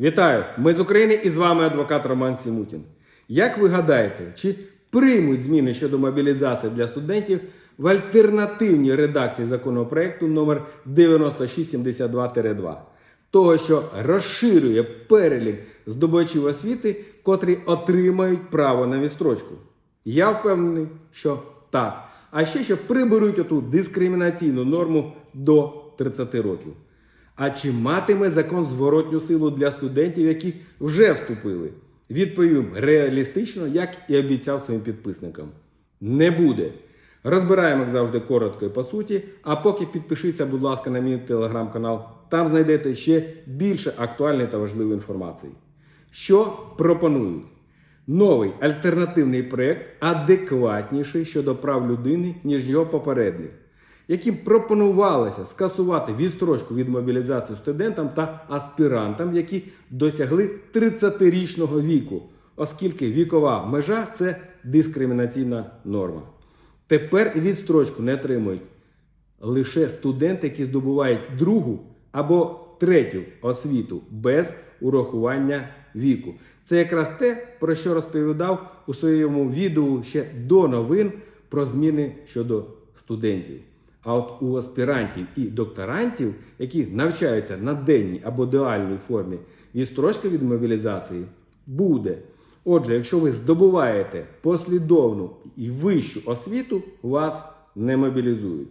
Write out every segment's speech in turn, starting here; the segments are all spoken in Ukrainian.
Вітаю! Ми з України і з вами адвокат Роман Сімутін. Як ви гадаєте, чи приймуть зміни щодо мобілізації для студентів в альтернативній редакції законопроекту номер 9672-2, того, що розширює перелік здобувачів освіти, котрі отримають право на відстрочку? Я впевнений, що так. А ще що приберуть оту дискримінаційну норму до 30 років. А чи матиме закон зворотню силу для студентів, які вже вступили? Відповім реалістично, як і обіцяв своїм підписникам. Не буде. Розбираємо, як завжди, коротко і по суті. А поки підпишіться, будь ласка, на мій телеграм-канал. Там знайдете ще більше актуальної та важливої інформації. Що пропонують? Новий альтернативний проєкт адекватніший щодо прав людини, ніж його попередник яким пропонувалося скасувати відстрочку від мобілізації студентам та аспірантам, які досягли 30-річного віку, оскільки вікова межа це дискримінаційна норма. Тепер відстрочку не отримують лише студенти, які здобувають другу або третю освіту без урахування віку. Це якраз те, про що розповідав у своєму відео ще до новин про зміни щодо студентів. А от у аспірантів і докторантів, які навчаються на денній або дуальній формі, відстрочка від мобілізації буде. Отже, якщо ви здобуваєте послідовну і вищу освіту, вас не мобілізують.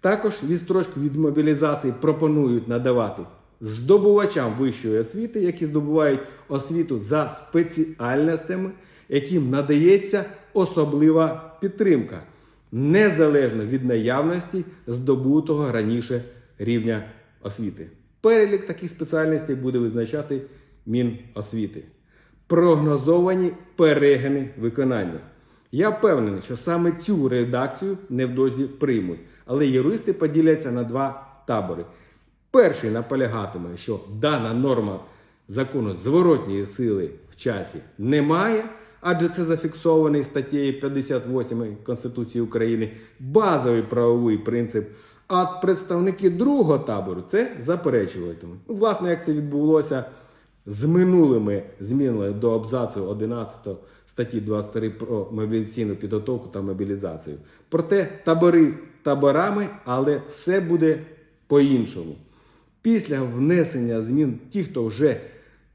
Також відстрочку від мобілізації пропонують надавати здобувачам вищої освіти, які здобувають освіту за спеціальностями, яким надається особлива підтримка незалежно від наявності здобутого раніше рівня освіти. Перелік таких спеціальностей буде визначати Міносвіти. Прогнозовані перегини виконання. Я впевнений, що саме цю редакцію невдовзі приймуть, але юристи поділяться на два табори. Перший наполягатиме, що дана норма закону зворотньої сили в часі немає, адже це зафіксований статтею 58 Конституції України базовий правовий принцип. А представники другого табору це заперечуватимуть. Ну, Власне, як це відбулося з минулими змінами до абзацу 11 статті 23 про мобілізаційну підготовку та мобілізацію. Проте табори таборами, але все буде по-іншому. Після внесення змін ті, хто вже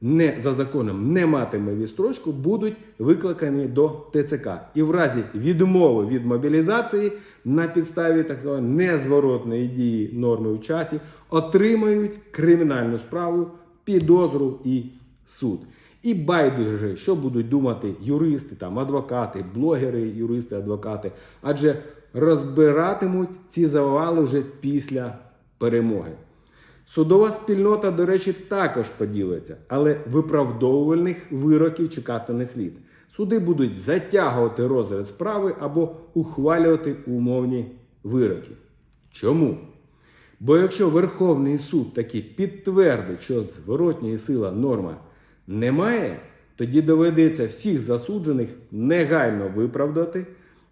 не за законом не матиме відстрочку, будуть викликані до ТЦК. І в разі відмови від мобілізації на підставі так званої незворотної дії норми в часі отримають кримінальну справу, підозру і суд. І байдуже, що будуть думати юристи, там, адвокати, блогери, юристи, адвокати, адже розбиратимуть ці завали вже після перемоги. Судова спільнота, до речі, також поділиться, але виправдовувальних вироків чекати не слід. Суди будуть затягувати розгляд справи або ухвалювати умовні вироки. Чому? Бо якщо Верховний суд таки підтвердить, що зворотньої сила норма немає, тоді доведеться всіх засуджених негайно виправдати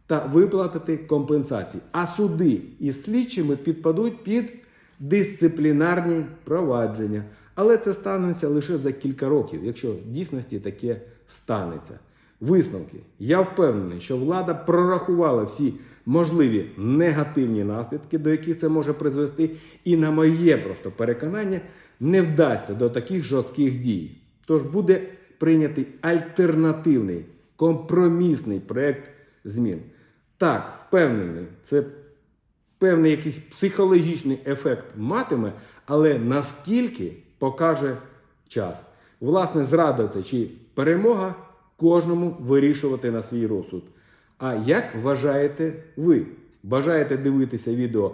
та виплатити компенсації. А суди із слідчими підпадуть під дисциплінарні провадження. Але це станеться лише за кілька років, якщо в дійсності таке станеться. Висновки. Я впевнений, що влада прорахувала всі можливі негативні наслідки, до яких це може призвести, і на моє просто переконання не вдасться до таких жорстких дій. Тож буде прийнятий альтернативний компромісний проект змін. Так, впевнений, це певний якийсь психологічний ефект матиме, але наскільки покаже час. Власне, зрада це чи перемога кожному вирішувати на свій розсуд. А як вважаєте ви? Бажаєте дивитися відео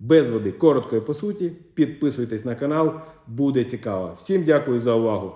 без води коротко і по суті? Підписуйтесь на канал, буде цікаво. Всім дякую за увагу!